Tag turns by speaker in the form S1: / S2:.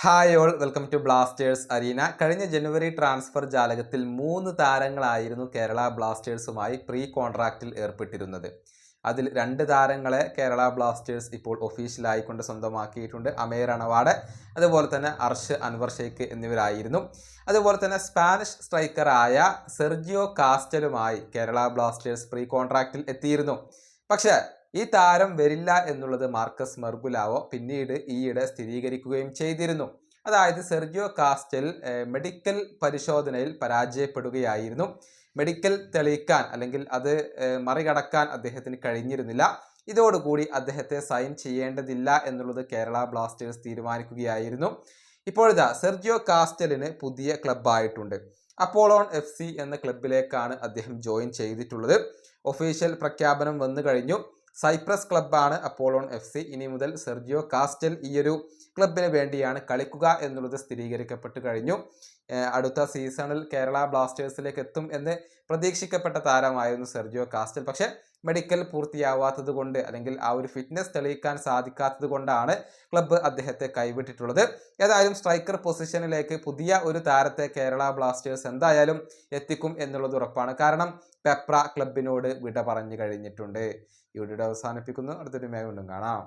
S1: Hi all welcome to Blasters arena കഴിഞ്ഞ ജനുവരി transfer ജാലകത്തിൽ മൂന്ന് താരങ്ങളായിരുന്നു കേരള ബ്ലാസ്റ്റേഴ്സുമായി പ്രീ കോൺട്രാക്റ്റിൽ ഏർപ്പെട്ടിരുന്നത്. അതിൽ രണ്ട് താരങ്ങളെ കേരള ബ്ലാസ്റ്റേഴ്സ് ഇപ്പോൾ ഒഫീഷ്യലായിക്കൊണ്ട് സ്വന്തമാക്കിയിട്ടുണ്ട്. അമേർ അണവാട് അതുപോലെ തന്നെ അർഷ് അൻവർ ഷെയ്ഖ് എന്നിവരായിരുന്നു. അതുപോലെ തന്നെ സ്പാനിഷ് സ്ട്രൈക്കറായ സെർജിയോ കാസ്റ്റലുമായി കേരള ബ്ലാസ്റ്റേഴ്സ് പ്രീ കോൺട്രാക്റ്റിൽ എത്തിയിരുന്നു. പക്ഷേ ഈ താരം വരില്ല എന്നുള്ളത് മാർക്കസ് മെർഗുലാവോ പിന്നീട് ഈയിടെ സ്ഥിരീകരിക്കുകയും ചെയ്തിരുന്നു. അതായത് സെർജിയോ കാസ്റ്റൽ മെഡിക്കൽ പരിശോധനയിൽ പരാജയപ്പെടുകയായിരുന്നു. മെഡിക്കൽ തെളിയിക്കാൻ അല്ലെങ്കിൽ അത് മറികടക്കാൻ അദ്ദേഹത്തിന് കഴിഞ്ഞിരുന്നില്ല. ഇതോടുകൂടി അദ്ദേഹത്തെ സൈൻ ചെയ്യേണ്ടതില്ല എന്നുള്ളത് കേരള ബ്ലാസ്റ്റേഴ്സ് തീരുമാനിക്കുകയായിരുന്നു. ഇപ്പോഴിതാ സെർജിയോ കാസ്റ്റലിന് പുതിയ ക്ലബ്ബായിട്ടുണ്ട്. അപ്പോളോൺ എഫ് സി എന്ന ക്ലബിലേക്കാണ് അദ്ദേഹം ജോയിൻ ചെയ്തിട്ടുള്ളത്. ഒഫീഷ്യൽ പ്രഖ്യാപനം വന്നു കഴിഞ്ഞു സൈപ്രസ് ക്ലബ്ബാണ് അപ്പോളോൺ എഫ് സി ഇനി മുതൽ സെർജിയോ കാസ്റ്റൽ ഈയൊരു ക്ലബിന് വേണ്ടിയാണ് കളിക്കുക എന്നുള്ളത് സ്ഥിരീകരിക്കപ്പെട്ടു കഴിഞ്ഞു. അടുത്ത സീസണിൽ കേരള ബ്ലാസ്റ്റേഴ്സിലേക്ക് എത്തും എന്ന് പ്രതീക്ഷിക്കപ്പെട്ട താരമായിരുന്നു സെർജിയോ കാസ്റ്റൽ. പക്ഷെ മെഡിക്കൽ പൂർത്തിയാവാത്തത് കൊണ്ട് അല്ലെങ്കിൽ ആ ഒരു ഫിറ്റ്നസ് തെളിയിക്കാൻ സാധിക്കാത്തത് കൊണ്ടാണ് ക്ലബ്ബ് അദ്ദേഹത്തെ കൈവിട്ടിട്ടുള്ളത്. ഏതായാലും സ്ട്രൈക്കർ പൊസിഷനിലേക്ക് പുതിയ ഒരു താരത്തെ കേരള ബ്ലാസ്റ്റേഴ്സ് എന്തായാലും എത്തിക്കും എന്നുള്ളത് ഉറപ്പാണ്. കാരണം പെപ്ര ക്ലബിനോട് വിട പറഞ്ഞു കഴിഞ്ഞിട്ടുണ്ട്. വീഡിയോ അവസാനിപ്പിക്കുന്നു. അടുത്തൊരു മേ കാണാം.